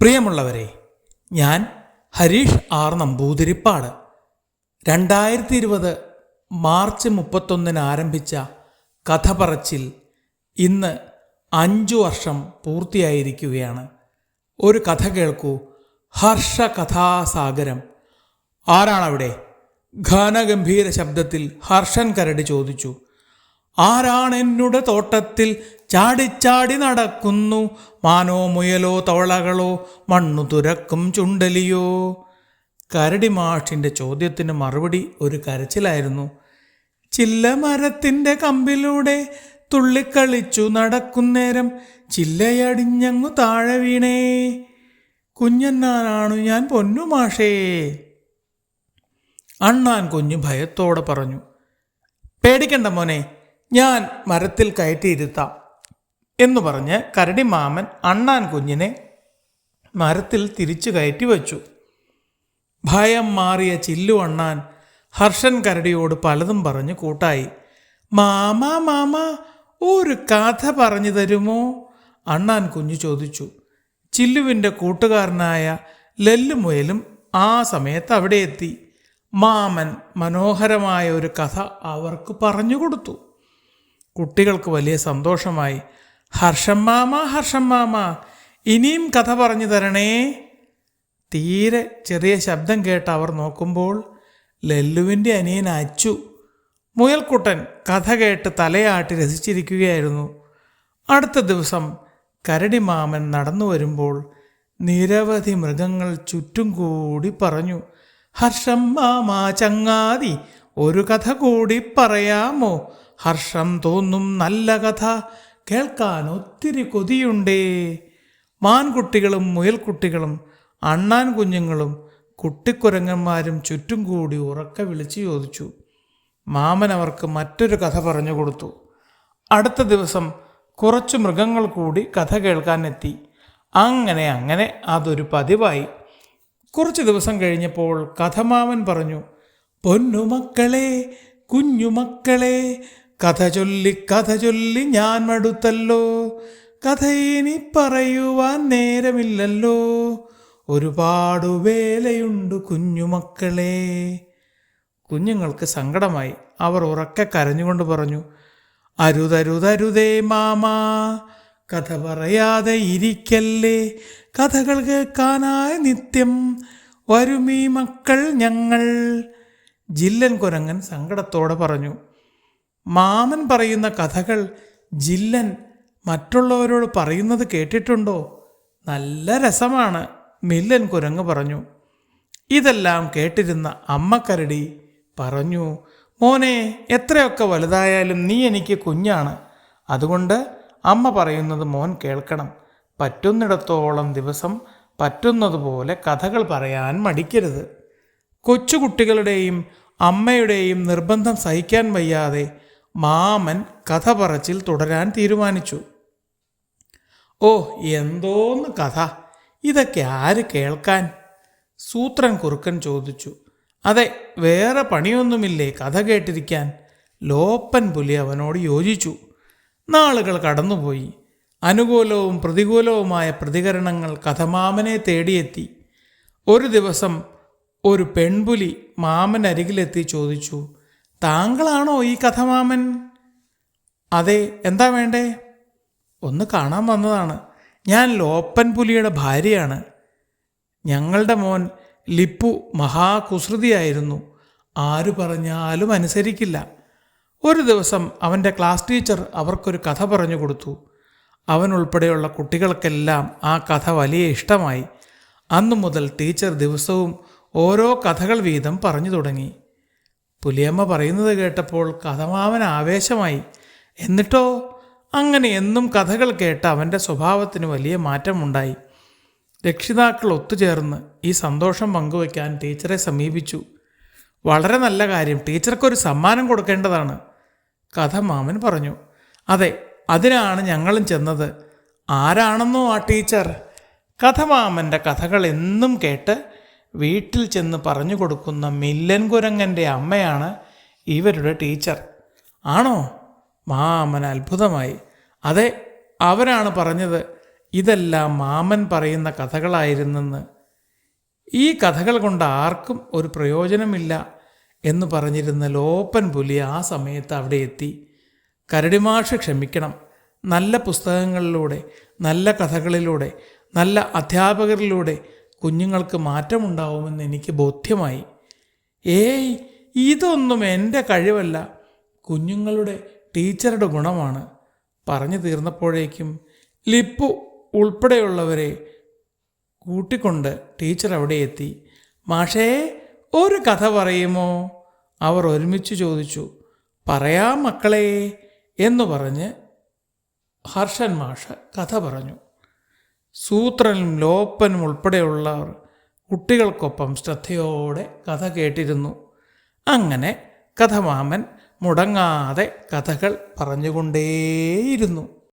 പ്രിയമുള്ളവരെ ഞാൻ ഹരീഷ് ആർ നമ്പൂതിരിപ്പാട്. രണ്ടായിരത്തി ഇരുപത് മാർച്ച് മുപ്പത്തൊന്നിന് ആരംഭിച്ച കഥ പറച്ചിൽ ഇന്ന് അഞ്ചു വർഷം പൂർത്തിയായിരിക്കുകയാണ്. ഒരു കഥ കേൾക്കൂ. ഹർഷ കഥാസാഗരം ആരാണവിടെ ഘനഗംഭീര ശബ്ദത്തിൽ ഹർഷൻ കരടി ചോദിച്ചു. ആരാണ് എന്നുടെ തോട്ടത്തിൽ ചാടിച്ചാടി നടക്കുന്നു? മാനോ മുയലോ തവളകളോ മണ്ണു തുരക്കും ചുണ്ടലിയോ? കരടി മാഷിന്റെ ചോദ്യത്തിന് മറുപടി ഒരു കരച്ചിലായിരുന്നു. ചില്ല മരത്തിന്റെ കമ്പിലൂടെ തുള്ളിക്കളിച്ചു നടക്കുന്നേരം ചില്ലയടിഞ്ഞങ്ങു താഴെ വീണേ. കുഞ്ഞന്നാനാണു ഞാൻ പൊന്നു മാഷേ. അണ്ണാൻ കുഞ്ഞു ഭയത്തോടെ പറഞ്ഞു. പേടിക്കണ്ട മോനെ ഞാൻ മരത്തിൽ കയറ്റിയിരുത്താം എന്ന് പറഞ്ഞ് കരടി മാമൻ അണ്ണാൻ കുഞ്ഞിനെ മരത്തിൽ തിരിച്ചു കയറ്റി വച്ചു. ഭയം മാറിയ ചില്ലു അണ്ണാൻ ഹർഷൻ കരടിയോട് പലതും പറഞ്ഞു കൂട്ടായി. മാമ മാമ ഒരു കഥ പറഞ്ഞു തരുമോ? അണ്ണാൻ കുഞ്ഞു ചോദിച്ചു. ചില്ലുവിന്റെ കൂട്ടുകാരനായ ലല്ലുമുയലും ആ സമയത്ത് അവിടെ എത്തി. മാമൻ മനോഹരമായ ഒരു കഥ അവർക്ക് പറഞ്ഞു കൊടുത്തു. കുട്ടികൾക്ക് വലിയ സന്തോഷമായി. ഹർഷം മാമ ഹർഷം മാമ ഇനിയും കഥ പറഞ്ഞു തരണേ. തീരെ ചെറിയ ശബ്ദം കേട്ട് അവർ നോക്കുമ്പോൾ ലല്ലുവിന്റെ അനിയൻ അച്ചു മുയൽക്കുട്ടൻ കഥ കേട്ട് തലയാട്ടി രസിച്ചിരിക്കുകയായിരുന്നു. അടുത്ത ദിവസം കരടി മാമൻ നടന്നു വരുമ്പോൾ നിരവധി മൃഗങ്ങൾ ചുറ്റും കൂടി പറഞ്ഞു ഹർഷം മാമാ ചങ്ങാതി ഒരു കഥ കൂടി പറയാമോ? ഹർഷം തോന്നും നല്ല കഥ കേൾക്കാൻ ഒത്തിരി കൊതിയുണ്ടേ. മാൻകുട്ടികളും മുയൽക്കുട്ടികളും അണ്ണാൻ കുഞ്ഞുങ്ങളും കുട്ടിക്കുരങ്ങന്മാരും ചുറ്റും കൂടി ഉറക്ക വിളിച്ചു ചോദിച്ചു. മാമൻ അവർക്ക് മറ്റൊരു കഥ പറഞ്ഞു കൊടുത്തു. അടുത്ത ദിവസം കുറച്ച് മൃഗങ്ങൾ കൂടി കഥ കേൾക്കാൻ എത്തി. അങ്ങനെ അങ്ങനെ അതൊരു പതിവായി. കുറച്ച് ദിവസം കഴിഞ്ഞപ്പോൾ കഥമാമൻ പറഞ്ഞു പൊന്നുമക്കളെ കുഞ്ഞുമക്കളെ കഥ ചൊല്ലി കഥ ചൊല്ലി ഞാൻ മടുത്തല്ലോ. കഥ ഇനി പറയുവാൻ നേരമില്ലല്ലോ. ഒരുപാട് വേലയുണ്ട് കുഞ്ഞുമക്കളെ. കുഞ്ഞുങ്ങൾക്ക് സങ്കടമായി. അവർ ഉറക്കെ കരഞ്ഞുകൊണ്ട് പറഞ്ഞു അരുതരുതരുതേ മാമാ കഥ പറയാതെ ഇരിക്കല്ലേ. കഥകൾ കേൾക്കാനായി നിത്യം വരുമീ മക്കൾ ഞങ്ങൾ. ജില്ലൻ കുരങ്ങൻ സങ്കടത്തോടെ പറഞ്ഞു മാമൻ പറയുന്ന കഥകൾ ജില്ലൻ മറ്റുള്ളവരോട് പറയുന്നത് കേട്ടിട്ടുണ്ടോ? നല്ല രസമാണ് മില്ലൻ കുരങ്ങ് പറഞ്ഞു. ഇതെല്ലാം കേട്ടിരുന്ന അമ്മക്കരടി പറഞ്ഞു മോനെ എത്രയൊക്കെ വലുതായാലും നീ എനിക്ക് കുഞ്ഞാണ്. അതുകൊണ്ട് അമ്മ പറയുന്നത് മോൻ കേൾക്കണം. പറ്റുന്നിടത്തോളം ദിവസം പറ്റുന്നതുപോലെ കഥകൾ പറയാൻ മടിക്കരുത്. കൊച്ചുകുട്ടികളുടെയും അമ്മയുടെയും നിർബന്ധം സഹിക്കാൻ വയ്യാതെ മാമൻ കഥ പറച്ചിൽ തുടരാൻ തീരുമാനിച്ചു. ഓ എന്തോന്ന് കഥ? ഇതൊക്കെ ആര് കേൾക്കാൻ? സൂത്രൻ കുറുക്കൻ ചോദിച്ചു. അതെ വേറെ പണിയൊന്നുമില്ലേ കഥ കേട്ടിരിക്കാൻ? ലോപ്പൻ പുലി അവനോട് യോജിച്ചു. നാളുകൾ കടന്നുപോയി. അനുകൂലവും പ്രതികൂലവുമായ പ്രതികരണങ്ങൾ കഥമാമനെ തേടിയെത്തി. ഒരു ദിവസം ഒരു പെൺപുലി മാമൻ അരികിലെത്തി ചോദിച്ചു. താങ്കളാണോ ഈ കഥമാമൻ? അതെ എന്താ വേണ്ടേ? ഒന്ന് കാണാൻ വന്നതാണ്. ഞാൻ ലോപ്പൻ പുലിയുടെ ഭാര്യയാണ്. ഞങ്ങളുടെ മോൻ ലിപ്പു മഹാകുസൃതിയായിരുന്നു. ആര് പറഞ്ഞാലും അനുസരിക്കില്ല. ഒരു ദിവസം അവന്റെ ക്ലാസ് ടീച്ചർ അവർക്കൊരു കഥ പറഞ്ഞു കൊടുത്തു. അവൻ ഉൾപ്പെടെയുള്ള കുട്ടികൾക്കെല്ലാം ആ കഥ വലിയ ഇഷ്ടമായി. അന്നു മുതൽ ടീച്ചർ ദിവസവും ഓരോ കഥകൾ വീതം പറഞ്ഞു തുടങ്ങി. പുലിയമ്മ പറയുന്നത് കേട്ടപ്പോൾ കഥമാവൻ ആവേശമായി എന്നിട്ടോ? അങ്ങനെ എന്നും കഥകൾ കേട്ട അവന്റെ സ്വഭാവത്തിന് വലിയ മാറ്റമുണ്ടായി. രക്ഷിതാക്കൾ ഒത്തുചേർന്ന് ഈ സന്തോഷം പങ്കുവയ്ക്കാൻ ടീച്ചറെ സമീപിച്ചു. വളരെ നല്ല കാര്യം ടീച്ചർക്കൊരു സമ്മാനം കൊടുക്കേണ്ടതാണ് കഥ മാമൻ പറഞ്ഞു. അതെ അതിനാണ് ഞങ്ങളും ചെന്നത്. ആരാണെന്നോ ആ ടീച്ചർ? കഥമാമന്റെ കഥകൾ എന്നും കേട്ട് വീട്ടിൽ ചെന്ന് പറഞ്ഞു കൊടുക്കുന്ന മില്ലൻ കുരങ്ങന്റെ അമ്മയാണ് ഇവരുടെ ടീച്ചർ. ആണോ? മാമൻ അത്ഭുതമായി. അതെ അവരാണ് പറഞ്ഞത്. ഇതെല്ലാം മാമൻ പറയുന്ന കഥകളായിരുന്നെന്ന്. ഈ കഥകൾ കൊണ്ട് ആർക്കും ഒരു പ്രയോജനമില്ല എന്ന് പറഞ്ഞിരുന്ന ലോപ്പൻ പുലി ആ സമയത്ത് അവിടെ എത്തി. കരടിമാഷ് ക്ഷമിക്കണം. നല്ല പുസ്തകങ്ങളിലൂടെ നല്ല കഥകളിലൂടെ നല്ല അധ്യാപകരിലൂടെ കുഞ്ഞുങ്ങൾക്ക് മാറ്റമുണ്ടാവുമെന്ന് എനിക്ക് ബോധ്യമായി. ഏയ് ഇതൊന്നും എന്റെ കഴിവല്ല. കുഞ്ഞുങ്ങളുടെ ടീച്ചറുടെ ഗുണമാണ്. പറഞ്ഞു തീർന്നപ്പോഴേക്കും ലിപ്പു ഉൾപ്പെടെയുള്ളവരെ കൂട്ടിക്കൊണ്ട് ടീച്ചർ അവിടെ എത്തി. മാഷേ ഒരു കഥ പറയുമോ? അവർ ഒരുമിച്ച് ചോദിച്ചു. പറയാം മക്കളെ എന്ന് പറഞ്ഞ് ഹർഷൻ മാഷ് കഥ പറഞ്ഞു. സൂത്രനും ലോപ്പനും ഉൾപ്പെടെയുള്ളവർ കുട്ടികൾക്കൊപ്പം ശ്രദ്ധയോടെ കഥ കേട്ടിരുന്നു. അങ്ങനെ കഥമാമൻ മുടങ്ങാതെ കഥകൾ പറഞ്ഞുകൊണ്ടേയിരുന്നു.